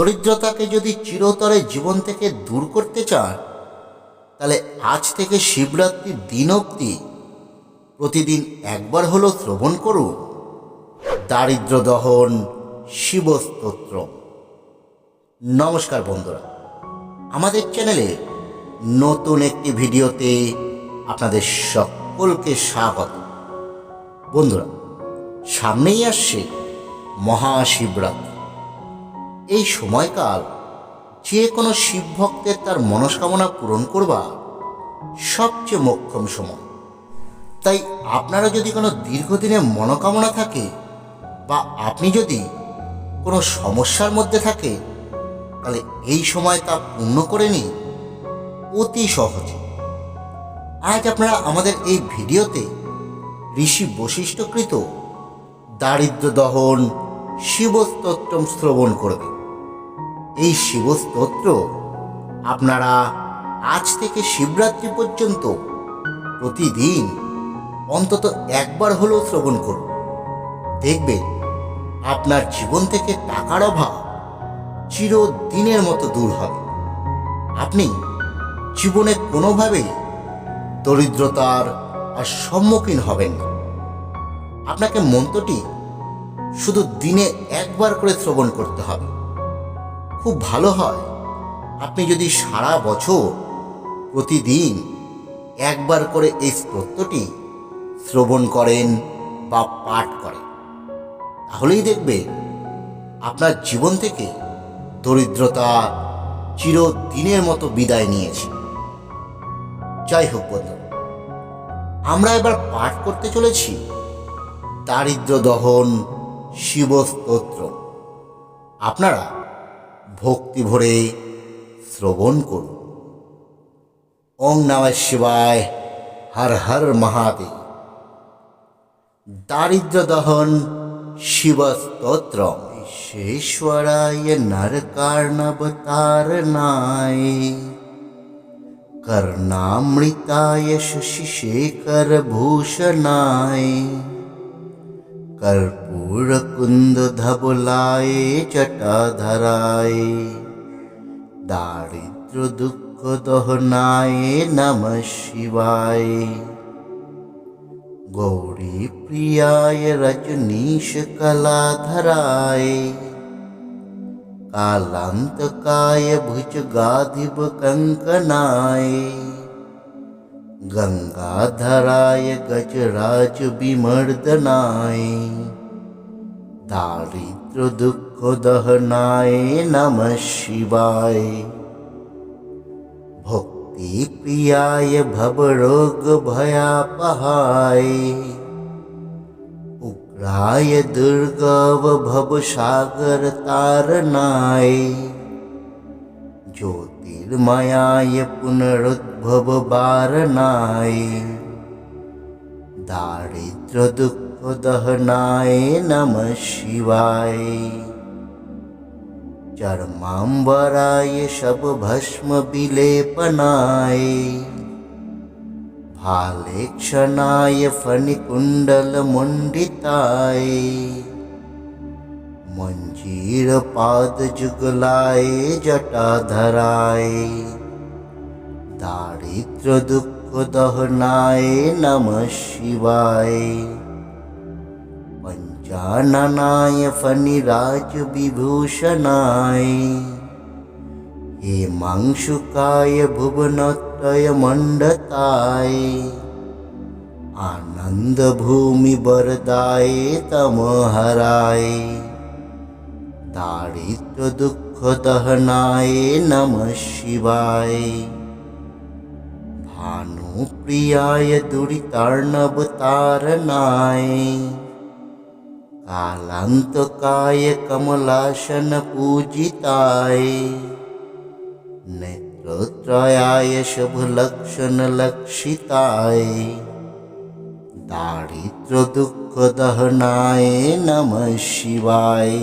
দরিদ্রতাকে যদি চিরতরে জীবন থেকে দূর করতে চান তাহলে আজ থেকে শিবরাত্রির দিন অবধি প্রতিদিন একবার হলো শ্রবণ করুন। দারিদ্র দহন, শিবস্তোত্র। নমস্কার বন্ধুরা, আমাদের চ্যানেলে নতুন একটি ভিডিওতে আপনাদের সকলকে স্বাগত। বন্ধুরা, সামনেই আসছে মহাশিবরাত্রি। এই সময়কাল যে কোনো শিব ভক্তের তার মনস্কামনা পূরণ করবা সবচেয়ে মোক্ষম সময়। তাই আপনারা যদি কোনো দীর্ঘদিনের মনোকামনা থাকে বা আপনি যদি কোনো সমস্যার মধ্যে থাকে, তাহলে এই সময় তা পূর্ণ করে নিন অতি সহজে। আজ আপনারা আমাদের এই ভিডিওতে ঋষি বৈশিষ্ট্যকৃত দারিদ্র দহন শিবস্তোত্রম শ্রবণ করবে এই শিবস্তোত্র আপনারা আজ থেকে শিবরাত্রি পর্যন্ত প্রতিদিন অন্তত একবার হলেও শ্রবণ করুন। দেখবেন আপনার জীবন থেকে টাকার অভাব চিরদিনের মতো দূর হবে। আপনি জীবনে কোনোভাবেই দরিদ্রতার আর সম্মুখীন হবেন না। আপনাকে মন্ত্রটি শুধু দিনে একবার করে শ্রবণ করতে হবে। খুব ভালো হয়। আপনি যদি সারা বছর প্রতিদিন একবার করে এই স্তোত্রটি শ্রবণ করেন বা পাঠ করেন, তাহলেই দেখবে আপনার জীবন থেকে দরিদ্রতা চিরদিনের মতো বিদায় নিয়েছে। যাই হোক বন্ধু, আমরা এবার পাঠ করতে চলেছি দারিদ্র দহন শিবস্তোত্র। আপনারা ভক্তি ভরে শ্রবণ করুন ওং নমঃ শিবায় হর হর মহাদেব দারিদ্র দহন শিবস্তোত্র विश्वेश्वराय नरकार्णवतारणाय कर्णामृताय शशिशेखरभूषणाय कर्पूरकुन्दधबलाय जटाधराय दारिद्र्यदुःखदहनाय नमः शिवाय गौरीप्रियाय रजनीशकलाधराय कालान्तकाय भुजगाधिपकङ्कनाय गङ्गाधराय गजराजविमर्दनाय दारिद्र्यदुःखदहनाय नमः शिवाय भक्तिप्रियाय भवरोगभयापहाय उग्राय दुर्गव भवसागरतारणाय ज्योतिर्मयाय पुनरुद्भववारणाय दारिद्र्यदुःखदहनाय नमः शिवाय चर्माम्बराय शबभस्मविलेपनाय भालेक्षणाय फणिकुण्डलमुण्डिताय चीर पाद जुगलाए, जटा धराए। दारिद्र दुख दहनाए, नम शिवाय पंचाननाय फनिराज विभूषणाय हेमांशुकाय भुवनत्रय मंडताय आनंद भूमि बरदाय तमहराय दारिद्र्यदुःखदहनाय नमः शिवाय भानुप्रियाय दुरितार्णवतारणाय कालान्तकाय कमलासनपूजिताय नेत्रत्रयाय शुभलक्षणलक्षिताय दारिद्र्यदुःखदहनाय नमः शिवाय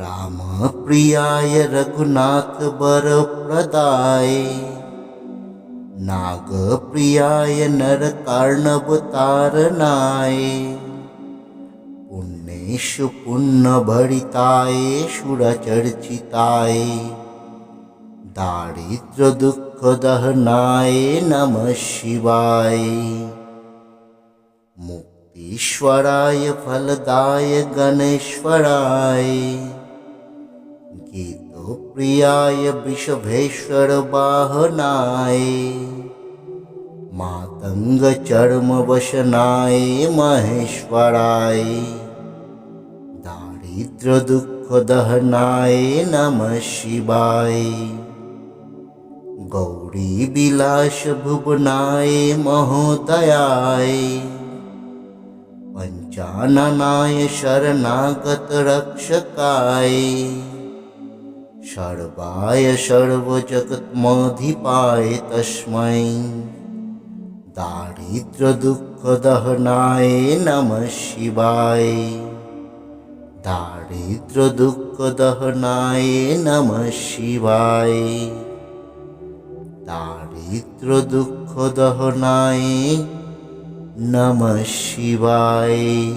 रामप्रियाय रघुनाथवरप्रदाय नागप्रियाय नरकार्णवतारणाय पुण्य पुण्यभरिताय सुरचर्चिताय दारिद्र्यदुःखदहनाय नमः शिवाय मुक्तीश्वराय फलदाय गणेश्वराय प्रियाय वृषभेश्वर वाहनाय मातंग चर्म वशनाय महेश्वराय दारिद्र दुख दहनाय नम शिवाय गौरी विलास भुवनाय महोदयाय पंचाननाय शरणागत रक्षकाय সর্বায় সর্বজগৎমধি পায় তস্মৈ। দারিদ্র দুঃখ দহনায় নম শিবায়। দারিদ্র দুঃখ দহনায় নম শিবায়। দারিদ্র দুঃখ দহনায় নম শিবায়।